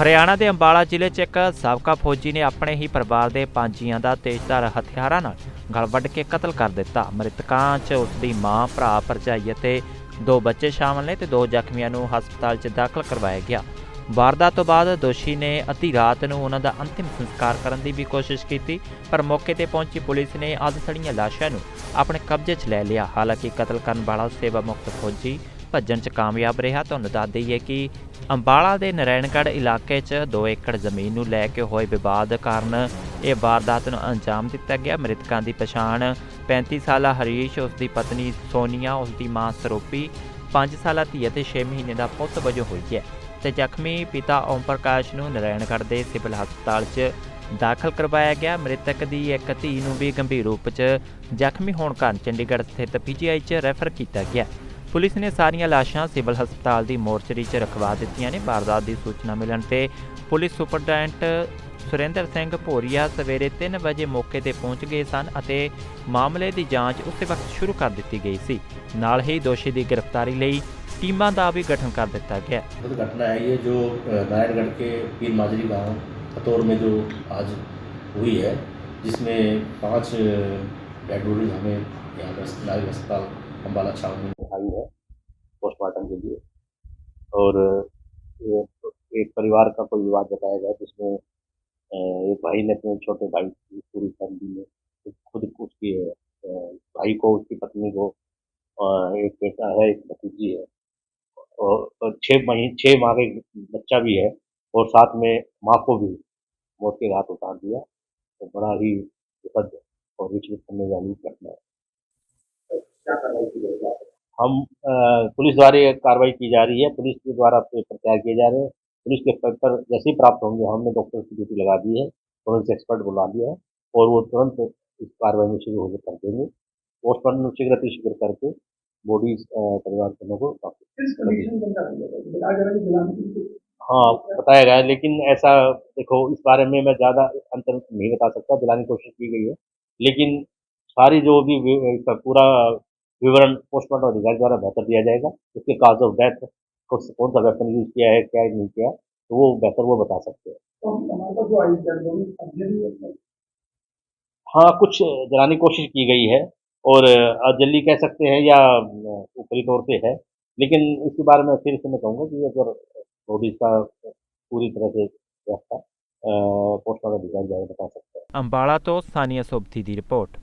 ਹਰਿਆਣਾ ਦੇ ਅੰਬਾਲਾ ਜ਼ਿਲ੍ਹੇ 'ਚ ਇੱਕ ਸਾਬਕਾ ਫੌਜੀ ਨੇ ਆਪਣੇ ਹੀ ਪਰਿਵਾਰ ਦੇ ਪੰਜ ਦਾ ਤੇਜ਼ਧਾਰ ਹਥਿਆਰਾਂ ਨਾਲ ਗਲ ਵੱਢ ਕੇ ਕਤਲ ਕਰ ਦਿੱਤਾ। ਮ੍ਰਿਤਕਾਂ 'ਚ ਉਸ ਦੀ ਮਾਂ, ਭਰਾ, ਭਰਜਾਈ ਅਤੇ ਦੋ ਬੱਚੇ ਸ਼ਾਮਲ ਨੇ ਤੇ ਦੋ ਜ਼ਖਮੀਆਂ ਨੂੰ ਹਸਪਤਾਲ 'ਚ ਦਾਖਲ ਕਰਵਾਇਆ ਗਿਆ। ਵਾਰਦਾਤ ਤੋਂ ਬਾਅਦ ਦੋਸ਼ੀ ਨੇ ਅੱਧੀ ਰਾਤ ਨੂੰ ਉਹਨਾਂ ਦਾ ਅੰਤਿਮ ਸੰਸਕਾਰ ਕਰਨ ਦੀ ਵੀ ਕੋਸ਼ਿਸ਼ ਕੀਤੀ, ਪਰ ਮੌਕੇ ਤੇ ਪਹੁੰਚੀ ਪੁਲਿਸ ਨੇ ਅੱਧ ਸੜੀਆਂ ਲਾਸ਼ਾਂ ਨੂੰ ਆਪਣੇ ਕਬਜ਼ੇ 'ਚ ਲੈ ਲਿਆ। ਹਾਲਾਂਕਿ ਕਤਲ ਕਰਨ ਵਾਲਾ ਸੇਵਾ ਮੁਕਤ ਫੌਜੀ ਭੱਜਣ 'ਚ ਕਾਮਯਾਬ ਰਿਹਾ। ਤੁਹਾਨੂੰ ਦੱਸ ਦਈਏ ਕਿ ਅੰਬਾਲਾ ਦੇ ਨਰੈਣਗੜ੍ਹ ਇਲਾਕੇ 'ਚ 2 ਏਕੜ ਜ਼ਮੀਨ ਨੂੰ ਲੈ ਕੇ ਹੋਏ ਵਿਵਾਦ ਕਾਰਨ ਇਹ ਵਾਰਦਾਤ ਨੂੰ ਅੰਜਾਮ ਦਿੱਤਾ ਗਿਆ। ਮ੍ਰਿਤਕਾਂ ਦੀ ਪਛਾਣ 35 ਸਾਲਾ ਹਰੀਸ਼, ਉਸ ਦੀ ਪਤਨੀ ਸੋਨੀਆ, ਉਸ ਦੀ ਮਾਂ ਸਰੂਪੀ 5 ਸਾਲਾ ਧੀ ਅਤੇ 6 ਮਹੀਨੇ ਦਾ ਪੁੱਤ ਵਜੋਂ ਹੋਈ ਹੈ ਤੇ ਜ਼ਖਮੀ ਪਿਤਾ ਓਮ ਪ੍ਰਕਾਸ਼ ਨੂੰ ਨਰੈਣਗੜ੍ਹ ਦੇ ਸਿਵਲ ਹਸਪਤਾਲ 'ਚ ਦਾਖਲ ਕਰਵਾਇਆ ਗਿਆ। ਮ੍ਰਿਤਕ ਦੀ ਇੱਕ ਧੀ ਨੂੰ ਵੀ ਗੰਭੀਰ ਰੂਪ 'ਚ ਜ਼ਖਮੀ ਹੋਣ ਕਾਰਨ ਚੰਡੀਗੜ੍ਹ ਸਥਿਤ ਪੀਜੀਆਈ 'ਚ ਰੈਫਰ ਕੀਤਾ ਗਿਆ। ਪੁਲਿਸ ਨੇ ਸਾਰੀਆਂ ਲਾਸ਼ਾਂ ਸਿਵਲ ਹਸਪਤਾਲ ਦੀ ਮੋਰਚਰੀ 'ਚ ਰਖਵਾ ਦਿੱਤੀਆਂ ਨੇ ਵਾਰਦਾਤ ਦੀ ਸੂਚਨਾ ਮਿਲਣ ਤੇ ਪੁਲਿਸ ਸੁਪਰਡੈਂਟ ਸੁਰਿੰਦਰ ਸਿੰਘ ਭੋਰੀਆ ਸਵੇਰੇ 3 ਵਜੇ ਮੌਕੇ ਤੇ ਪਹੁੰਚ ਗਏ ਸਨ ਅਤੇ ਮਾਮਲੇ ਦੀ ਜਾਂਚ ਉਸੇ ਵਕਤ ਸ਼ੁਰੂ ਕਰ ਦਿੱਤੀ ਗਈ ਸੀ ਨਾਲ ਹੀ ਦੋਸ਼ੀ ਦੀ ਗ੍ਰਿਫਤਾਰੀ ਲਈ ਟੀਮਾਂ ਦਾ ਵੀ ਗਠਨ ਕਰ ਦਿੱਤਾ ਗਿਆ तो घटना है ये जो अ, नारायणगढ़ के पीर माजरी गांव खतौर में जो आज हुई है जिसमें पांच डेड बॉडीज हमें यहाँ पर नागरिक अस्पताल अम्बाला छावनी में आई है पोस्टमार्टम के लिए। और एक परिवार का कोई विवाद बताया गया, जिसमें एक भाई ने अपने छोटे भाई की पूरी फैमिली में खुद उसकी भाई को, उसकी पत्नी को एक बेटा है, एक भतीजी है। और और छः महीने छः माह का बच्चा भी है, और साथ में माँ को भी मौत के घाट उतार दिया। तो बड़ा ही दुखद और विचलित करने वाली घटना है। हम पुलिस द्वारा ये कार्रवाई की जा रही है। पुलिस के द्वारा पेपर तैयार किए जा रहे हैं। पुलिस के पेपर जैसे ही प्राप्त होंगे हमने डॉक्टर की ड्यूटी लगा दी है फोरेंसिक एक्सपर्ट बुला दिया है और वो तुरंत इस कार्रवाई में शुरू होकर कर देंगे। पोस्टमार्टम शीघ्र अतिशीघ्र करके बॉडी परिवार के। हाँ? बताया गया है लेकिन ऐसा देखो इस बारे में मैं ज़्यादा अंतर नहीं बता सकता दिलाने की कोशिश की गई है। लेकिन सारी जो भी इसका पूरा विवरण पोस्टमार्टम अधिकारी द्वारा बेहतर दिया जाएगा। उसके काज ऑफ़ डेथ कौन सा वेपन यूज़ किया है क्या नहीं किया तो वो बेहतर वो बता सकते हैं। तो हाँ कुछ जलाने कोशिश की गई है और जल्दी कह सकते हैं या ऊपरी तौर पे है। लेकिन इसके बारे में फिर से मैं कहूँगा कि अगर नोटिस का पूरी तरह से व्यवस्था पोस्टमार्टम अधिकारी द्वारा बता सकते हैं। अम्बाड़ा तो स्थानीय सोबथी की रिपोर्ट।